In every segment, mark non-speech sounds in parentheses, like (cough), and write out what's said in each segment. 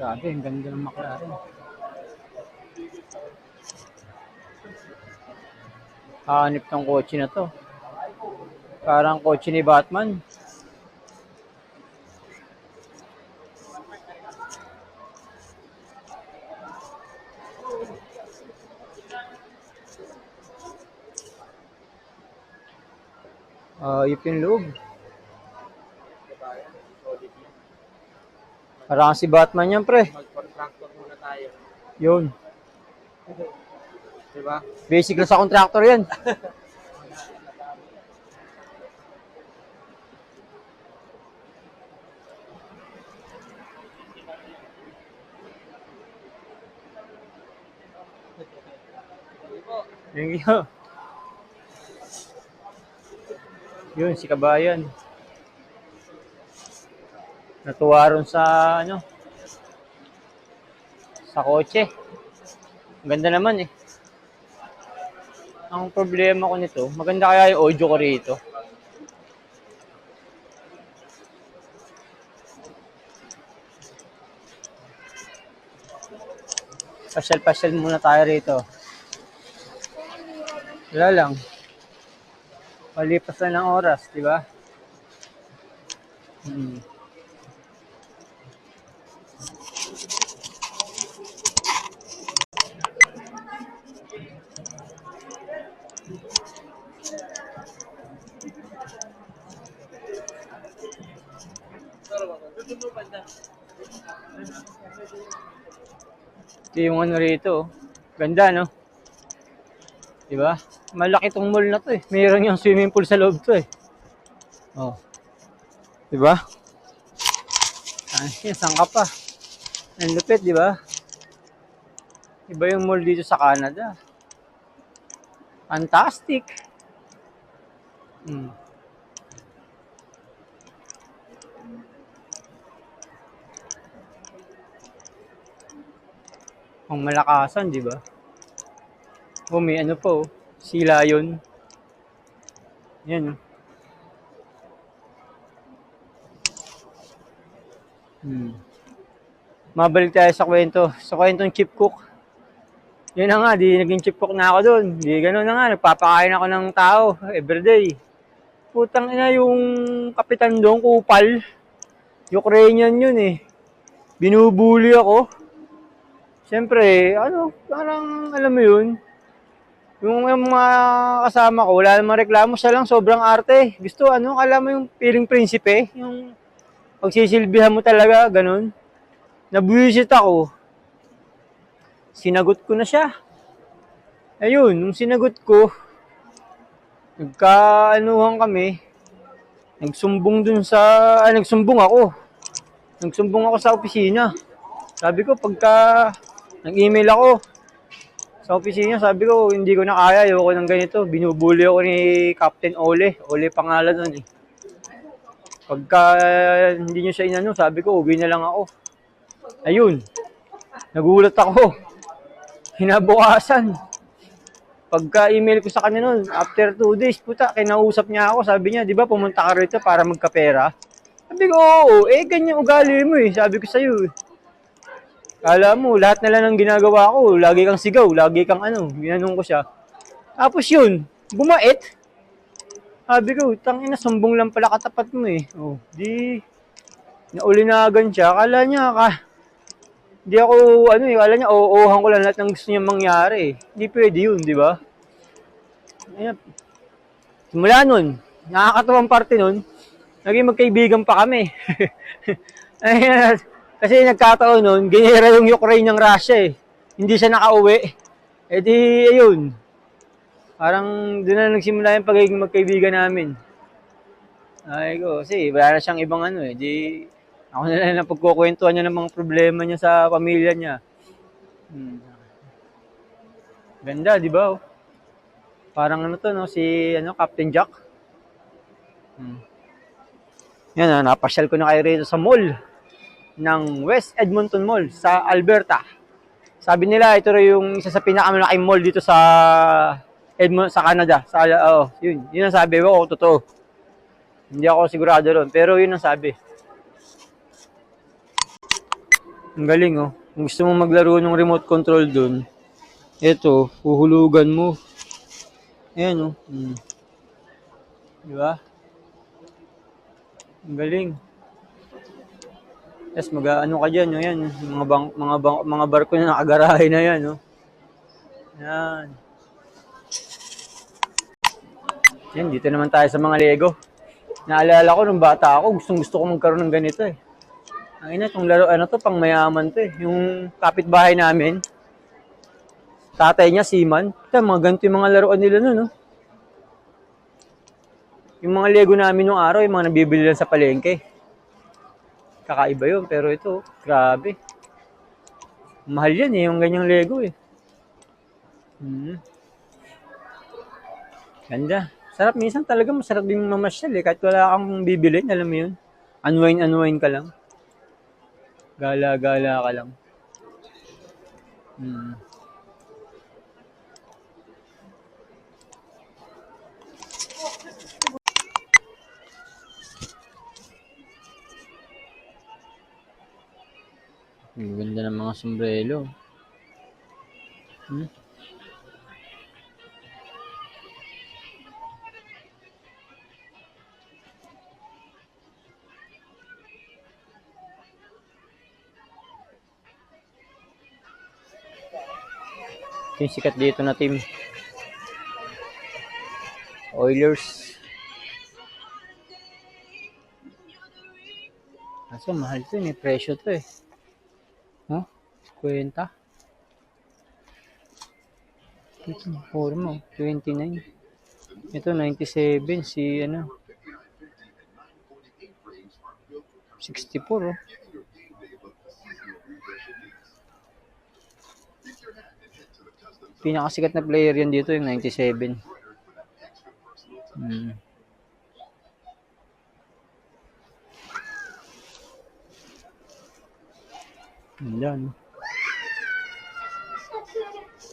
Grabe, ang ganda ng McLaren. Hanip ng kotse na to. Parang kotse ni Batman. Ayop yung loob. Parang si Batman yan, pre. Mag-contractor muna tayo. Yun. Diba? Basic lang sa contractor yan. Thank you. Yun, si Kabayan. Natuwa ron sa, ano, sa kotse. Ganda naman eh. Ang problema ko nito, maganda kaya yung audio ko rito. Pasyal-pasyal muna tayo rito. Wala lang. Palipas na ng oras, di ba? Hmm. Ito yung ano rito. oh. Ganda, no? Di ba? Malaki tong mall na to eh. Mayroon yung swimming pool sa loob to eh. Oh. Di ba? Ay, saan ka pa? Ang lupit, di ba? Iba yung mall dito sa Canada. Fantastic. Hmm. Ang malakasan, di ba? Oh, may ano po, sila yun. Yan. oh. Hmm. Mabalik tayo sa kwento. Sa kwentong chip cook. Yun na nga, di naging chip cook na ako doon. Di gano'n na nga, nagpapakain ako ng tao everyday. Putang ina yung kapitan doon, kupal. Ukrainian yun eh. Binubuli ako. Siyempre, ano, parang alam mo yun, yung, yung mga kasama ko, wala namang reklamo, siya lang sobrang arte. Gusto, ano, kala mo yung piling prinsipe, yung pagsisilbihan mo talaga, ganun. Nabuisit ako. Sinagot ko na siya. Ayun, nung sinagot ko, nagkaanuhan kami, nagsumbong dun sa, ah, nagsumbong ako. Nagsumbong ako sa opisina. Sabi ko, pagka nag-email ako sa opisina, sabi ko, hindi ko na kaya, ayoko ng ganito. Binubuli ako ni Captain Ole. Ole pangalan nun eh. Pagka hindi nyo siya inano, sabi ko, uwi na lang ako. Ayun, nagulat ako. Hinabukasan. Pagka email ko sa kanya nun, after two days, puta, kinausap niya ako. Sabi niya, di ba pumunta ka rito para magkapera? Sabi ko, oo, eh, ganyan ugali mo eh. Sabi ko sa'yo eh. Kala mo, lahat na lang ng ginagawa ko, lagi kang sigaw, lagi kang ano, ginanong ko siya. Tapos yun, bumait. Sabi ko, tangina, sumbong lang pala katapat mo eh. Oh, di, naulinagan siya. Kala niya, ka, di ako, ano eh, kala niya, oo-ohan ko lang lahat ng gusto niya mangyari. Hindi pwede yun, di ba? Ayan. Simula nun, nakakatuwang parte nun, naging magkaibigan pa kami. (laughs) Ayan, kasi nagkataon nun, ginira yung Ukraine ng Russia eh. Hindi siya nakauwi. Eh di, ayun. Parang doon na nagsimula yung pagiging magkaibigan namin. Ay ko, kasi wala na siyang ibang ano eh. Di, ako na lang na pagkukwentuhan niya ng mga problema niya sa pamilya niya. Hmm. Ganda, di ba? oh? Parang ano to, no? Si ano, Captain Jack. Hmm. Yan, ah, napasyal ko na kayo rito sa mall ng West Edmonton Mall sa Alberta. Sabi nila, ito rin yung isa sa pinakamalaking mall dito sa Edmond sa Canada. Sa, oh, yun. Yun ang sabi ko, totoo. Hindi ako sigurado ron, pero yun ang sabi. Ang galing, oh. Kung gusto mo maglaro ng remote control dun, ito, huhulugan mo. Ayan, oh. Hmm. Di ba? Ang galing. Yes, mag ano ka dyan, oh, yan. Mga, bang, mga, bang, mga barko na nakagarahe na yan, oh. Yan. Yan, dito naman tayo sa mga Lego. Naalala ko nung bata ako, gustong gusto ko magkaroon ng ganito eh. Ang ina, itong laro, ano to, pang mayaman to eh. Yung kapitbahay namin, tatay niya, Siman. Ito, mga ganito yung mga laruan nila nun, no? Yung mga Lego namin nung araw, yung mga nabibili lang sa palengke. Kakaiba yun, pero ito, grabe. Mahal yan eh, yung ganyang Lego eh. Hmm. Ganda. Sarap minsan talaga masarap din mamasyal eh. Kahit wala kang bibilin, alam mo yun. Unwind, unwind ka lang. Gala-gala ka lang. Hmm. Ang ganda ng mga sombrero. Hmm? Yung sikat dito na team. Oilers. Kaso mahal to, eh. may presyo to eh. Oh, 50. Ito, forma, 29. Ito, 97, si ano. 64 oh. Pinakasikat na player yan dito, yung 97. Hmm. Yan.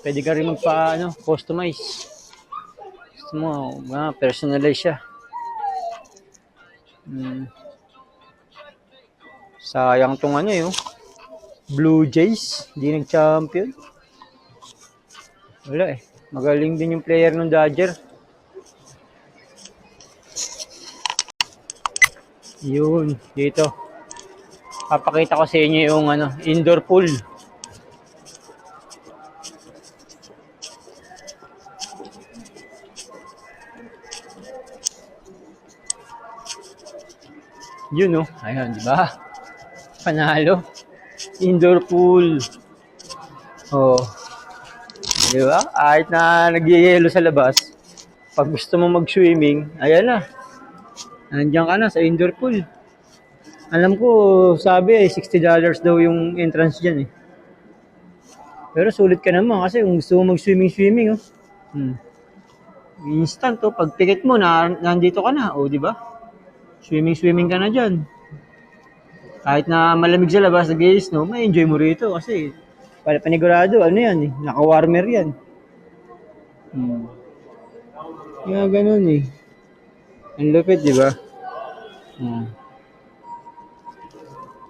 Pwede ka rin magpa, ano, customize. Gusto mo, ah, personalize siya. Hmm. Sayang tong ano yun. Blue Jays, hindi nag-champion. Wala eh. Magaling din yung player ng Dodger. Yun, dito. Papakita ko sa inyo yung ano, indoor pool. Yun oh. Ayun, di ba? Panalo. Indoor pool. Oh. Di ba? Kahit na nagyayelo sa labas, pag gusto mo mag-swimming, ayan na. Nandiyan ka na sa indoor pool. Alam ko, sabi eh, $60 daw yung entrance dyan eh. Pero sulit ka naman kasi kung gusto mo mag-swimming-swimming, oh. Hmm. Instant to, pag ticket mo, na, nandito ka na, oh, di ba? Swimming-swimming ka na dyan. Kahit na malamig sa labas, nag-snow, may enjoy mo rito kasi para panigurado, ano yan eh, naka-warmer yan. Hmm. Kaya ganun eh. Ang lupit, di ba? Hmm.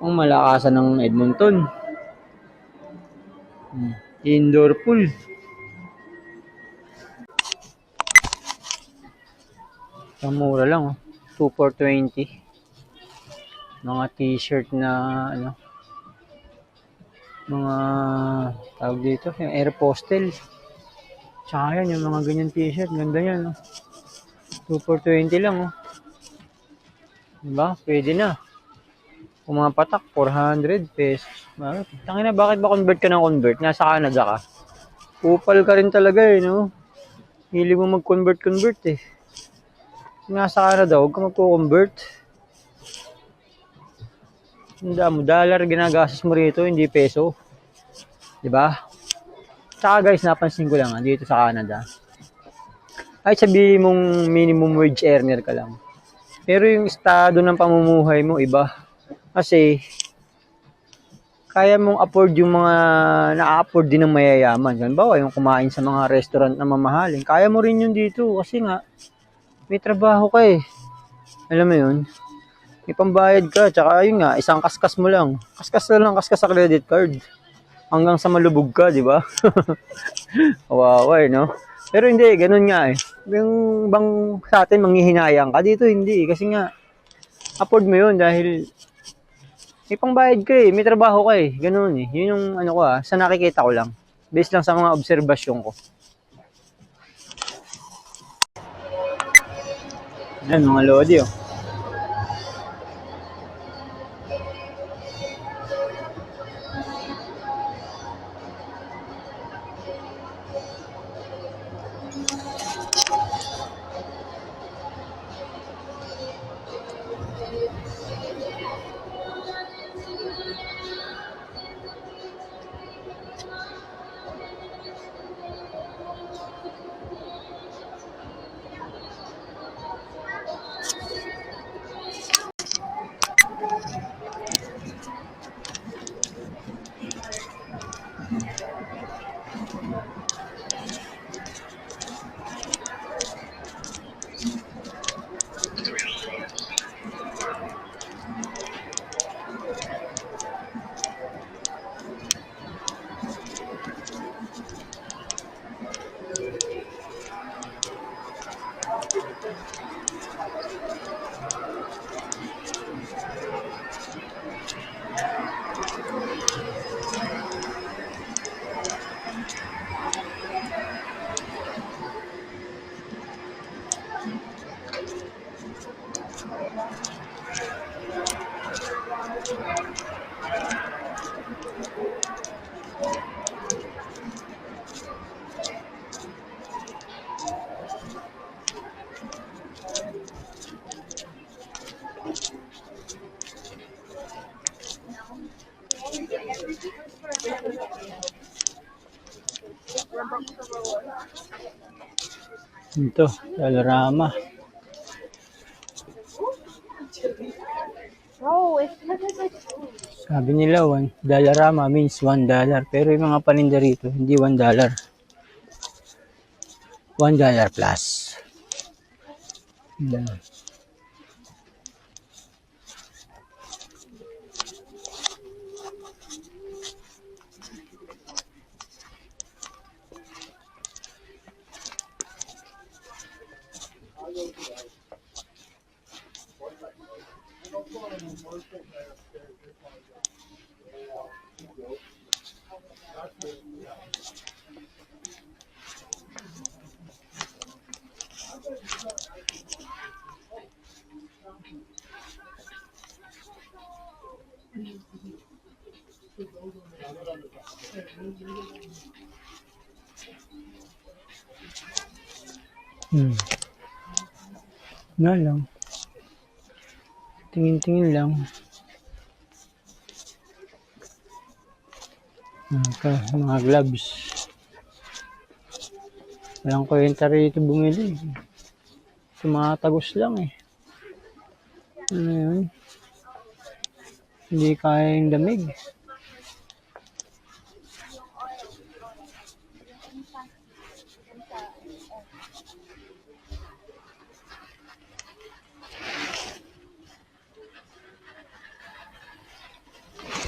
Ang malakasan ng Edmonton. Hmm. Indoor pool. Ang mura lang, oh. 2 for 20. Mga t-shirt na, ano, mga, tawag dito, yung Aeropostale. Tsaka yan, yung mga ganyan t-shirt. Ganda yan, oh. 2 for 20 lang, oh. Diba? Pwede na. Kung mga patak, 400 pesos. Tangina, bakit ba convert ka ng convert? Nasa Canada ka. Upal ka rin talaga eh, no? Hili mo mag-convert-convert eh. Nasa Canada, huwag ka magko-convert. Hindi mo, dollar ginagastos mo rito, hindi peso. Di ba? Tsaka guys, napansin ko lang ah, dito sa Canada. Ay sabihin mong minimum wage earner ka lang. Pero yung estado ng pamumuhay mo, iba. Kasi, kaya mong afford yung mga na-afford din ng mayayaman. Halimbawa, yung kumain sa mga restaurant na mamahalin. Kaya mo rin yun dito kasi nga, may trabaho ka eh. Alam mo yun? May pambayad ka. Tsaka yun nga, isang kaskas mo lang. Kaskas na lang, kaskas sa credit card. Hanggang sa malubog ka, di ba? (laughs) Kawawa eh, no? Pero hindi, ganun nga eh. Yung bang sa atin manghihinayang ka, dito hindi. Kasi nga, afford mo yun dahil may pangbayad ka eh, may trabaho ka eh. Ganun eh. Yun yung ano ko ah, sa nakikita ko lang. Based lang sa mga obserbasyon ko. Yan mga lodi oh. Ito, it's Sabi nila, one, Dollarama means 1 dollar. Pero yung mga paninda rito, hindi 1 dollar. 1 dollar plus. Hmm. Hmm. Na lang. Tingin-tingin lang. Okay, mga gloves. Walang kwenta rito bumili. Tumatagos lang eh. Ano yun? Hindi kaya yung damig.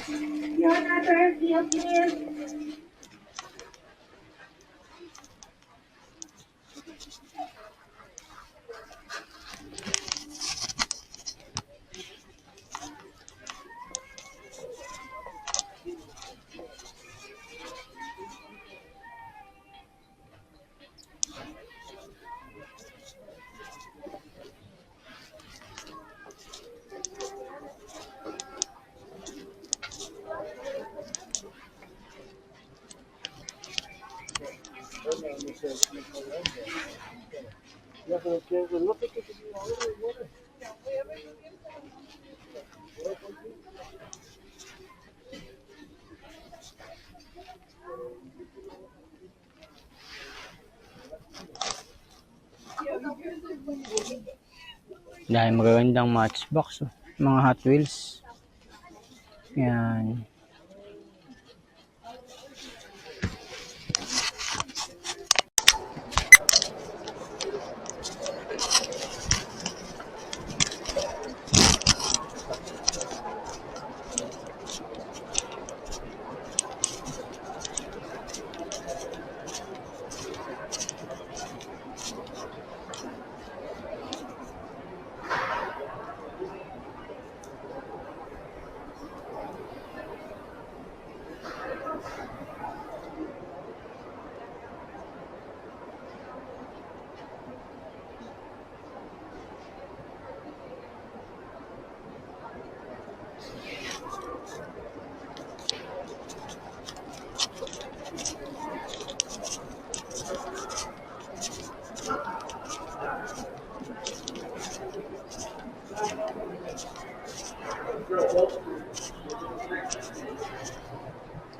You're not earth, you're Dahil magagandang matchbox. Oh. Mga Hot Wheels. Yan.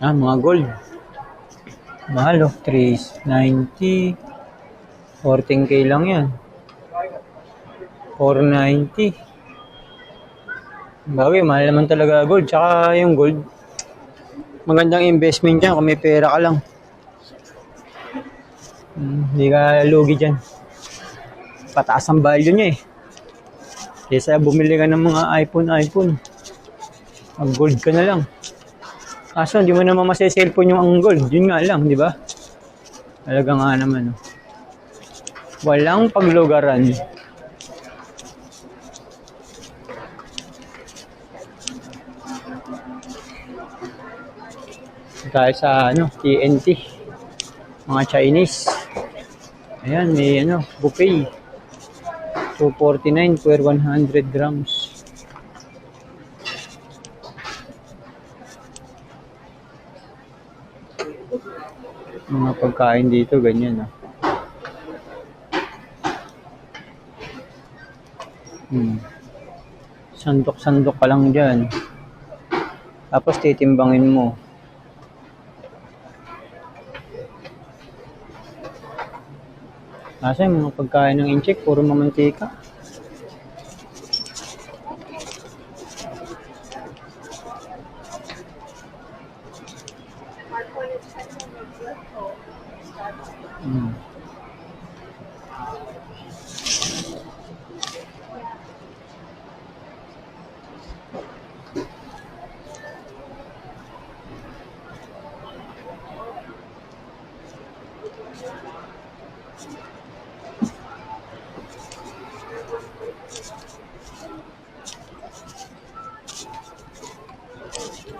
Ah, mga gold. Mahal oh. 390. 14k lang yan. 490. Bagay, mahal naman talaga gold. Tsaka yung gold, magandang investment yan kung may pera ka lang. Hmm, Hindi ka lugi dyan. Pataas ang value niya eh. Kesa bumili ka ng mga iPhone, iPhone. Mag-gold ka na lang. Kaso hindi mo naman masi-cellphone yung ang gold. Yun nga lang, di ba? Talaga nga naman. Oh. Walang paglugaran. Dahil sa ano, TNT. Mga Chinese. Ayan, may ano, buffet. 249 per 100 grams. Mga pagkain dito, ganyan ah. Hmm. Sandok-sandok ka lang dyan. Tapos titimbangin mo. Kasi mga pagkain ng incheck, puro mamantika. Hmm.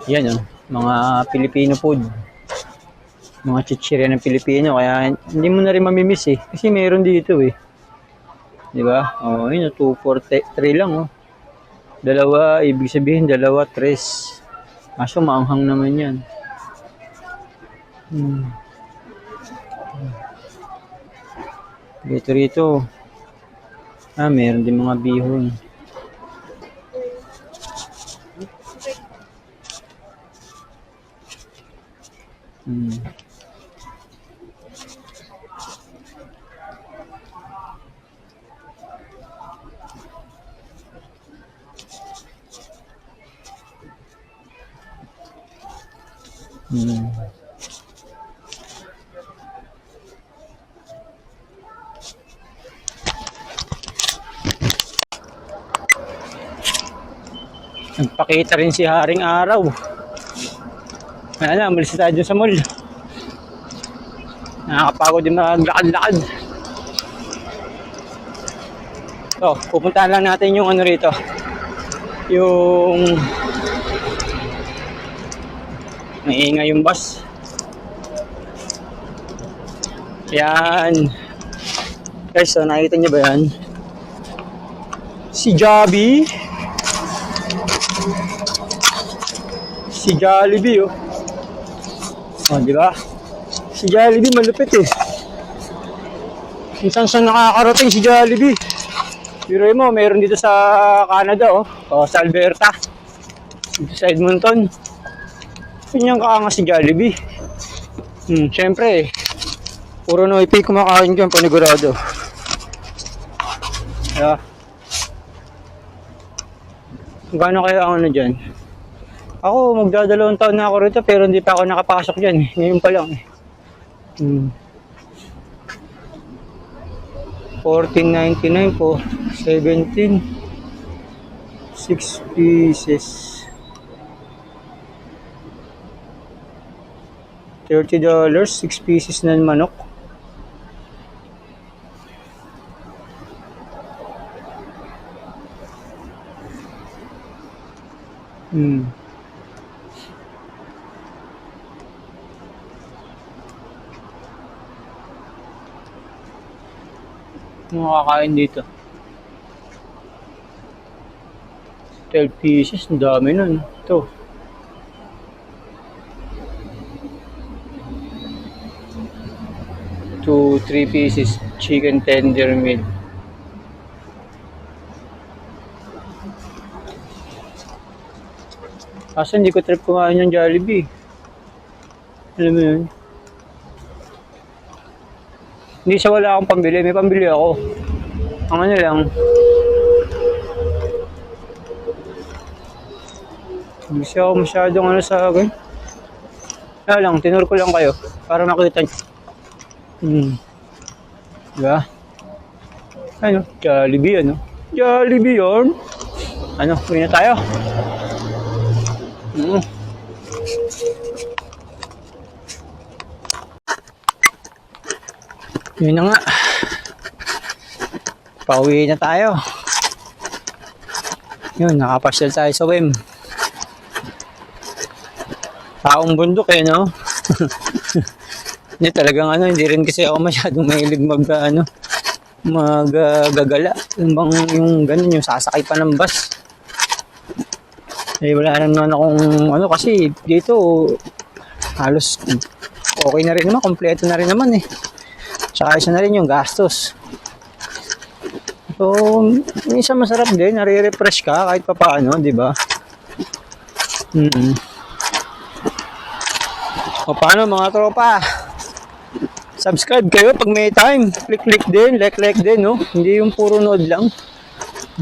Yan oh, mga Filipino food. Mga chichirya ng Pilipino. Kaya hindi mo na rin mamimiss eh. Kasi meron dito eh. Di ba? Oh, yun, 2, 4, 3 lang oh. Dalawa, ibig sabihin dalawa, tres. Kaso maanghang naman yan. Hmm. Dito rito. Ah, meron din mga bihon. Nagpakita rin si Haring Araw. Wala na, umalis tayo dun sa mall. Nakakapagod din maglakad-lakad. So, pupuntahan lang natin yung ano rito. Yung... Maingay yung bus. Yan. Guys, so nakikita niyo ba yan? Si Javi. Si Jollibee, oh. Oh, di ba? Si Jollibee malupit eh. Kung saan nakakarating si Jollibee. Pero mo, meron dito sa Canada, oh. O, sa Alberta. Dito sa Edmonton. Kanyang kaanga si Jollibee. Hmm, syempre eh. Puro noipi kumakain dyan, panigurado. Kaya, Gaano kaya ang ano dyan? Ako, magdadalawang taon na ako rito pero hindi pa ako nakapasok dyan. eh. Ngayon pa lang. eh. Hmm. 14.99 po. 17. 6 pieces. $30, 6 pieces ng manok. Hmm. Makakain dito? 12 pieces, ang dami nun. Ito. Two, three pieces chicken tender meal. Kaso hindi ko trip kumain yung Jollibee. Alam mo yun? Hindi siya wala akong pambili. May pambili ako. Ang ano lang. Hindi siya ako masyadong ano sa akin. Kaya lang, tinur ko lang kayo para makita niyo. Hmm. Diba? Ano? Jollibee, ano? Jollibee yun. Ano? Uwi na tayo. Hmm. Yun na nga. Pauwi na tayo. Yun, nakapasyal tayo sa WIM. Taong bundok eh, no? (laughs) Hindi talagang ano, hindi rin kasi ako masyadong mahilig mag, ano, maggagala. yung bang, yung ganun, yung sasakay pa ng bus. Eh, wala naman akong, ano, kasi dito, halos okay na rin naman, kompleto na rin naman eh. Tsaka isa na rin yung gastos. So, minsan masarap din, nare-refresh ka kahit pa paano, di ba? Mm O paano mga tropa? Subscribe kayo pag may time. Click-click din, like-like din, no? Hindi yung puro nood lang.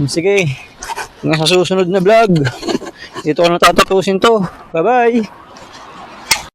Sige, hanggang susunod na vlog. Dito ko na tatapusin to. Bye-bye!